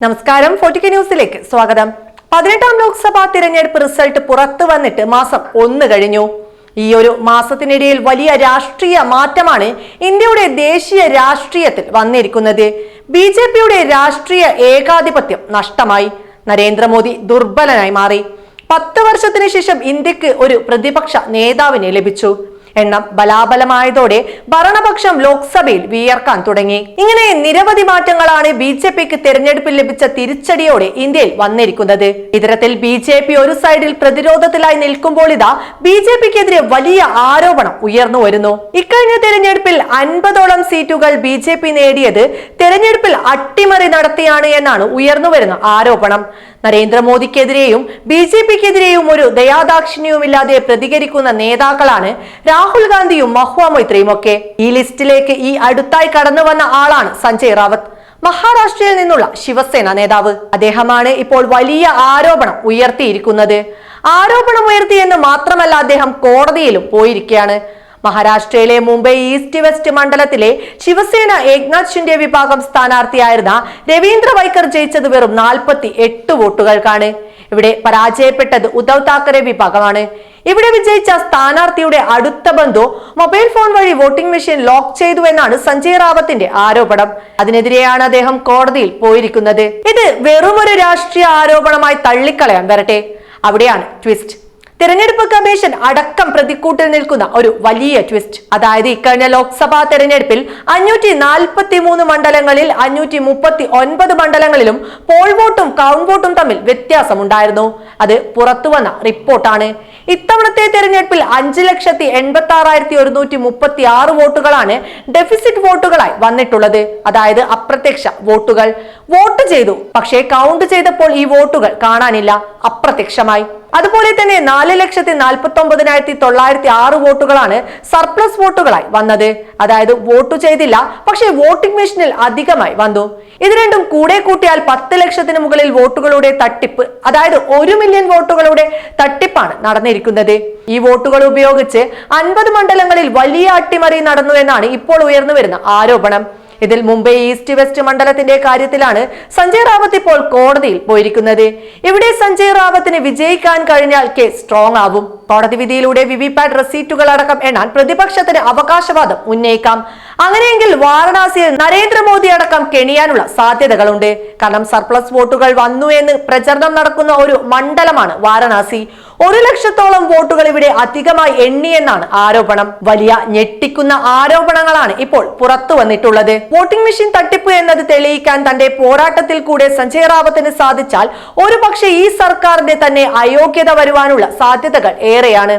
നമസ്കാരം. ഫോർട്ടിക്ക ന്യൂസിലേക്ക് സ്വാഗതം. പതിനെട്ടാം ലോക്സഭാ തിരഞ്ഞെടുപ്പ് റിസൾട്ട് പുറത്തു വന്നിട്ട് മാസം ഒന്ന് കഴിഞ്ഞു. ഈ ഒരു മാസത്തിനിടയിൽ വലിയ രാഷ്ട്രീയ മാറ്റമാണ് ഇന്ത്യയുടെ ദേശീയ രാഷ്ട്രീയത്തിൽ വന്നിരിക്കുന്നത്. ബി ജെ പിയുടെ രാഷ്ട്രീയ ഏകാധിപത്യം നഷ്ടമായി. നരേന്ദ്രമോദി ദുർബലനായി മാറി. പത്ത് വർഷത്തിന് ശേഷം ഇന്ത്യയ്ക്ക് ഒരു പ്രതിപക്ഷ നേതാവിനെ ലഭിച്ചു. എണ്ണം ബലാബലമായതോടെ ഭരണപക്ഷം ലോക്സഭയിൽ വിയർക്കാൻ തുടങ്ങി. ഇങ്ങനെ നിരവധി മാറ്റങ്ങളാണ് ബി ജെ പിക്ക് തെരഞ്ഞെടുപ്പിൽ ലഭിച്ച തിരിച്ചടിയോടെ ഇന്ത്യയിൽ വന്നിരിക്കുന്നത്. ഇത്തരത്തിൽ ബി ജെ പി ഒരു സൈഡിൽ പ്രതിരോധത്തിലായി നിൽക്കുമ്പോൾ ഇതാ ബി ജെ പിക്കെതിരെ വലിയ ആരോപണം ഉയർന്നു വരുന്നു. ഇക്കഴിഞ്ഞ തെരഞ്ഞെടുപ്പിൽ അൻപതോളം സീറ്റുകൾ ബി ജെ പി നേടിയത് തെരഞ്ഞെടുപ്പിൽ അട്ടിമറി നടത്തിയാണ് എന്നാണ് ഉയർന്നു വരുന്ന ആരോപണം. നരേന്ദ്രമോദിക്കെതിരെയും ബി ജെ പിക്കെതിരെയും ഒരു ദയാദാക്ഷിണ്യവുമില്ലാതെ പ്രതികരിക്കുന്ന നേതാക്കളാണ് രാഹുൽ ഗാന്ധിയും മഹുവ മൈത്രിയും ഒക്കെ ഈ ലിസ്റ്റിലേക്ക് ഈ അടുത്തായി കടന്നു വന്ന ആളാണ് സഞ്ജയ് റാവത്ത് മഹാരാഷ്ട്രയിൽ നിന്നുള്ള ശിവസേന നേതാവ്. അദ്ദേഹമാണ് ഇപ്പോൾ വലിയ ആരോപണം ഉയർത്തിയിരിക്കുന്നത്. ആരോപണം ഉയർത്തിയെന്ന് മാത്രമല്ല അദ്ദേഹം കോടതിയിലും പോയിരിക്കുകയാണ്. മഹാരാഷ്ട്രയിലെ മുംബൈ ഈസ്റ്റ് വെസ്റ്റ് മണ്ഡലത്തിലെ ശിവസേന ഏക്നാഥ് ഷിൻഡെ വിഭാഗം സ്ഥാനാർത്ഥിയായിരുന്ന രവീന്ദ്ര വൈക്കർ ജയിച്ചത് വെറും നാൽപ്പത്തി എട്ട് വോട്ടുകൾക്കാണ്. ഇവിടെ പരാജയപ്പെട്ടത് ഉദ്ധവ് താക്കറെ വിഭാഗമാണ്. ഇവിടെ വിജയിച്ച സ്ഥാനാർത്ഥിയുടെ അടുത്ത ബന്ധു മൊബൈൽ ഫോൺ വഴി വോട്ടിംഗ് മെഷീൻ ലോക്ക് ചെയ്തു എന്നാണ് സഞ്ജയ് റാവത്തിന്റെ ആരോപണം. അതിനെതിരെയാണ് അദ്ദേഹം കോടതിയിൽ പോയിരിക്കുന്നത്. ഇത് വെറുമൊരു രാഷ്ട്രീയ ആരോപണമായി തള്ളിക്കളയാൻ വരട്ടെ. അവിടെയാണ് ട്വിസ്റ്റ്. തെരഞ്ഞെടുപ്പ് കമ്മീഷൻ അടക്കം പ്രതിക്കൂട്ടിൽ നിൽക്കുന്ന ഒരു വലിയ ട്വിസ്റ്റ് അതായത് ഇക്കഴിഞ്ഞ ലോക്സഭാ തെരഞ്ഞെടുപ്പിൽ അഞ്ഞൂറ്റി നാൽപ്പത്തി മൂന്ന് മണ്ഡലങ്ങളിൽ അഞ്ഞൂറ്റി മുപ്പത്തി ഒൻപത് മണ്ഡലങ്ങളിലും പോൾ വോട്ടും കൗണ്ട് വോട്ടും തമ്മിൽ വ്യത്യാസമുണ്ടായിരുന്നു. അത് പുറത്തുവന്ന റിപ്പോർട്ടാണ്. ഇത്തവണത്തെ തെരഞ്ഞെടുപ്പിൽ അഞ്ച് ലക്ഷത്തി എൺപത്തി ആറായിരത്തി ഒരുന്നൂറ്റി മുപ്പത്തി ആറ് വോട്ടുകളാണ് ഡെഫിസിറ്റ് വോട്ടുകളായി വന്നിട്ടുള്ളത്. അതായത് അപ്രത്യക്ഷ വോട്ടുകൾ. വോട്ട് ചെയ്തു പക്ഷേ കൗണ്ട് ചെയ്തപ്പോൾ ഈ വോട്ടുകൾ കാണാനില്ല. അപ്രത്യക്ഷമായി. അതുപോലെ തന്നെ നാല് ലക്ഷത്തി നാൽപ്പത്തി ഒമ്പതിനായിരത്തി തൊള്ളായിരത്തി ആറ് വോട്ടുകളാണ് സർപ്ലസ് വോട്ടുകളായി വന്നത്. അതായത് വോട്ട് ചെയ്തില്ല പക്ഷേ വോട്ടിംഗ് മെഷീനിൽ അധികമായി വന്നു. ഇത് രണ്ടും കൂടെ കൂട്ടിയാൽ പത്ത് ലക്ഷത്തിന് മുകളിൽ വോട്ടുകളുടെ തട്ടിപ്പ് അതായത് ഒരു മില്യൺ വോട്ടുകളുടെ തട്ടിപ്പാണ് നടന്നിരിക്കുന്നത്. ഈ വോട്ടുകൾ ഉപയോഗിച്ച് അൻപത് മണ്ഡലങ്ങളിൽ വലിയ അട്ടിമറി നടന്നു എന്നാണ് ഇപ്പോൾ ഉയർന്നു വരുന്ന ആരോപണം. ഇതിൽ മുംബൈ ഈസ്റ്റ് വെസ്റ്റ് മണ്ഡലത്തിന്റെ കാര്യത്തിലാണ് സഞ്ജയ് റാവത്ത് ഇപ്പോൾ കോടതിയിൽ പോയിരിക്കുന്നത്. ഇവിടെ സഞ്ജയ് റാവത്തിന് വിജയിക്കാൻ കഴിഞ്ഞാൽ കേസ് സ്ട്രോങ് ആവും. കോടതി വിധിയിലൂടെ വിവിപാറ്റ് റെസീറ്റുകൾ അടക്കം എണ്ണാൻ പ്രതിപക്ഷത്തിന് അവകാശവാദം ഉന്നയിക്കാം. അങ്ങനെയെങ്കിൽ വാരണാസിയിൽ നരേന്ദ്രമോദി അടക്കം കെണിയാനുള്ള സാധ്യതകളുണ്ട്. കാരണം സർപ്ലസ് വോട്ടുകൾ വന്നു എന്ന് പ്രചരണം നടക്കുന്ന ഒരു മണ്ഡലമാണ് വാരണാസി. ഒരു ലക്ഷത്തോളം വോട്ടുകൾ ഇവിടെ അധികമായി എണ്ണിയെന്നാണ് ആരോപണം. വലിയ ഞെട്ടിക്കുന്ന ആരോപണങ്ങളാണ് ഇപ്പോൾ പുറത്തു വന്നിട്ടുള്ളത്. വോട്ടിംഗ് മെഷീൻ തട്ടിപ്പ് എന്നത് തെളിയിക്കാൻ തന്റെ പോരാട്ടത്തിൽ കൂടെ സഞ്ജയ് റാവത്തിന് സാധിച്ചാൽ ഒരുപക്ഷെ ഈ സർക്കാരിന്റെ തന്നെ അയോഗ്യത വരുവാനുള്ള സാധ്യതകൾ ഏറെയാണ്.